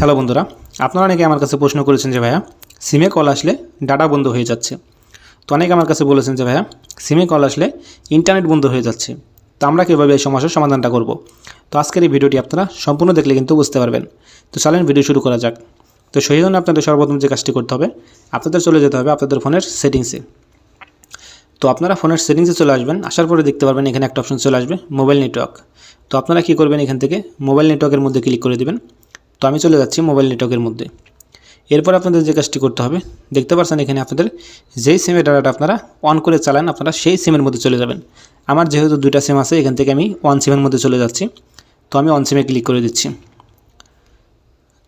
Hello বন্ধুরা, আপনারা অনেকে আমার কাছে প্রশ্ন করেছেন যে ভাইয়া, সিমে কল আসলে ডাটা বন্ধ হয়ে যাচ্ছে। তো অনেকে আমার কাছে বলেছেন যে ভাইয়া, সিমে কল আসলে ইন্টারনেট বন্ধ হয়ে যাচ্ছে। তো আমরা কীভাবে এই সমস্যার সমাধানটা করব? তো আজকের এই ভিডিওটি আপনারা সম্পূর্ণ দেখলে কিন্তু বুঝতে পারবেন। তো চলেন ভিডিও শুরু করা যাক। তো সেই জন্য আপনাদের সর্বপ্রথম যে কাজটি করতে হবে, আপনাদের চলে যেতে হবে আপনাদের ফোনের সেটিংসে। তো আপনারা ফোনের সেটিংসে চলে আসবেন, আসার পরে দেখতে পারবেন এখানে একটা অপশন চলে আসবে, মোবাইল নেটওয়ার্ক। তো আপনারা কী করবেন এখান থেকে, মোবাইল নেটওয়ার্কের মধ্যে ক্লিক করে দেবেন। তো আমি চলে যাচ্ছি মোবাইল নেটওয়ার্কের মধ্যে। এরপর আপনাদের যে কাজটি করতে হবে, দেখতে পাচ্ছেন এখানে আপনাদের যেই সিমের ডাটাটা আপনারা অন করে চালান, আপনারা সেই সিমের মধ্যে চলে যাবেন। আমার যেহেতু দুইটা সিম আছে, এখান থেকে আমি ওয়ান সিমের মধ্যে চলে যাচ্ছি। তো আমি ওয়ান সিমে ক্লিক করে দিচ্ছি।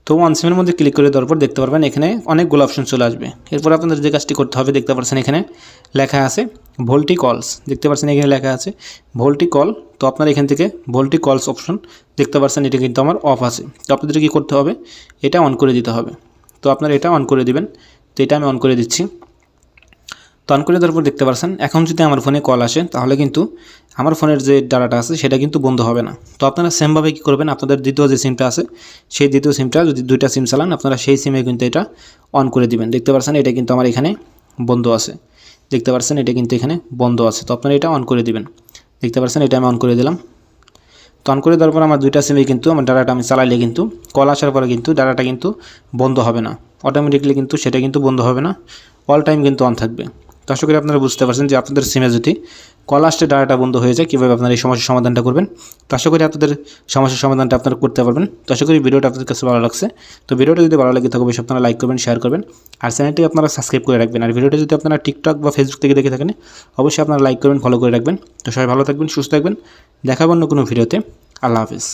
তো ওয়ান সিমের মধ্যে ক্লিক করে দেওয়ার পর দেখতে পারবেন এখানে অনেকগুলো অপশন চলে আসবে। এরপর আপনাদের যে কাজটি করতে হবে, দেখতে পাচ্ছেন এখানে লেখা আছে ভোল্টি কলস, দেখতে পাচ্ছেন এখানে লেখা আছে, ভোল্টি কল, তো আপনার এখান থেকে ভোল্টি কলস অপশন দেখতে পাচ্ছেন, এটা কিন্তু আমার অফ আছে। তো আপনাদের কী করতে হবে? এটা অন করে দিতে হবে। তো আপনারা এটা অন করে দিবেন। তো এটা আমি অন করে দিচ্ছি। তো অন করে দেওয়ার পর দেখতে পাচ্ছেন, এখন যদি আমার ফোনে কল আসে, তাহলে কিন্তু আমার ফোনের যে ডাটাটা আছে, সেটা কিন্তু বন্ধ হবে না। তো আপনারা সেমভাবে কী করবেন? আপনাদের দ্বিতীয় যে সিমটা আছে, সেই দ্বিতীয় সিমটা যদি দুইটা সিম চালান, আপনারা সেই সিমে কিন্তু এটা অন করে দিবেন। দেখতে পাচ্ছেন, এটা কিন্তু আমার এখানে বন্ধ আছে। দেখতে পাচ্ছেন এটা কিন্তু এখানে বন্ধ আছে। তো আপনারা এটা অন করে দিবেন। দেখতে পাচ্ছেন এটা আমি অন করে দিলাম। তো অন করে দেওয়ার পর আমার দুইটা সিমে কিন্তু আমার ডাটাটা আমি চালাইলে কিন্তু কল আসার পরে কিন্তু ডাটাটা কিন্তু বন্ধ হবে না। অটোমেটিকলি কিন্তু সেটা কিন্তু বন্ধ হবে না। অল টাইম কিন্তু অন থাকবে। তো আশা করি আপনারা বুঝতে পারছেন যে আপনাদের সিমে যদি কল আসলে ডাটাটা বন্ধ হয়ে যায়, কীভাবে আপনারা এই সমস্যার সমাধানটা করবেন? তো আশা করি আপনাদের সমস্যার সমাধানটা আপনারা করতে পারবেন। তো আশা করি ভিডিওটা আপনাদের কাছে ভালো লাগছে। তো ভিডিওটা যদি ভালো লাগে থাকে, অবশ্যই আপনারা লাইক করবেন শেয়ার করবেন। আর চ্যানেলটি আপনারা সাবস্ক্রাইব করে রাখবেন। আর ভিডিওটা যদি আপনারা টিকটক বা ফেসবুক থেকে দেখে থাকেন, অবশ্যই আপনারা লাইক করবেন ফলো করে রাখবেন। তো সবাই ভালো থাকবেন, সুস্থ থাকবেন। দেখাবেন অন্য কোনো ভিডিওতে। আল্লাহ হাফিজ।